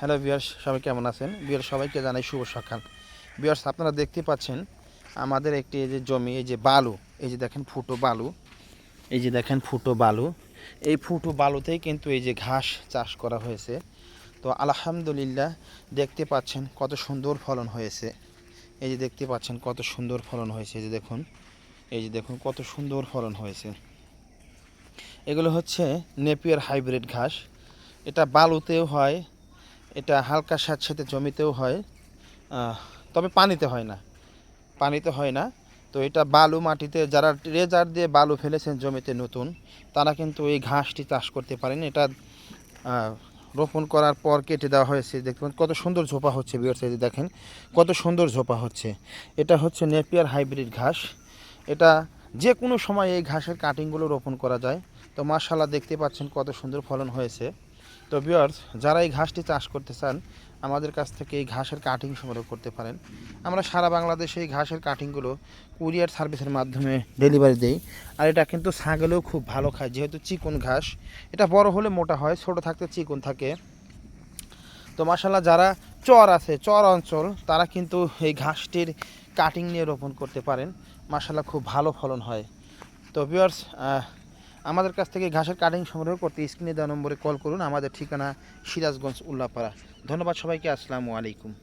Hello বিয়ার্স সবাই কেমন আছেন? বিয়ার সবাইকে জানাই শুভ সকাল। বিয়ার্স আপনারা দেখতে পাচ্ছেন আমাদের একটি এই যে জমি, এই যে বালু, এই যে দেখেন ফুটো বালু, এই যে দেখেন ফুটো বালু। এই ফুটো বালুতেই কিন্তু এই যে ঘাস চাষ করা হয়েছে। তো আলহামদুলিল্লাহ দেখতে পাচ্ছেন কত সুন্দর ফলন হয়েছে। এই যে দেখতে পাচ্ছেন কত সুন্দর ফলন হয়েছে। এই যে দেখুন, এই যে দেখুন কত সুন্দর ফলন হয়েছে। এগুলো হচ্ছে নেপিয়ার হাইব্রিড ঘাস। এটা বালুতেও হয় এটা হালকা স্যাঁতস্যাঁতে জমিতেও হয়। তবে পানিতে হয় না। পানিতে হয় না। তো এটা বালু মাটিতে যারা রেজার দিয়ে বালু ফেলেছেন জমিতে নতুন, তারা কিন্তু এই ঘাসটি চাষ করতে পারেন। এটা রোপণ করার পর কেটে দেওয়া হয়েছে। দেখবেন কত সুন্দর ঝোপা হচ্ছে বিয়ার সাইডে দেখেন, কত সুন্দর ঝোপা হচ্ছে। এটা হচ্ছে নেপিয়ার হাইব্রিড ঘাস। এটা যে কোনো সময় এই ঘাসের কাটিংগুলো রোপণ করা যায়। তো মাশাল্লাহ দেখতে পাচ্ছেন কত সুন্দর ফলন হয়েছে। তো বিয়ার্স যারা এই ঘাসটি চাষ করতে চান, আমাদের কাছ থেকে এই ঘাসের কাটিং সংগ্রহ করতে পারেন। আমরা সারা বাংলাদেশে এই ঘাসের কাটিংগুলো কুরিয়ার সার্ভিসের মাধ্যমে ডেলিভারি দেই। আর এটা কিন্তু ছাগলেও খুব ভালো খায়, যেহেতু চিকন ঘাস। এটা বড় হলে মোটা হয়, ছোট থাকতে চিকন থাকে। তো মাসাল্লাহ যারা চর আছে, চর অঞ্চল, তারা কিন্তু এই ঘাসটির কাটিং নিয়ে রোপণ করতে পারেন। মাসাল্লাহ খুব ভালো ফলন হয়। তো ভিউয়ার্স আমাদের কাছ থেকে ঘাসের কাটিং সংগ্রহ করতে স্ক্রিনে দেওয়া নম্বরে কল করুন। আমাদের ঠিকানা সিরাজগঞ্জ উল্লাপাড়া। ধন্যবাদ সবাইকে। আসসালামু আলাইকুম।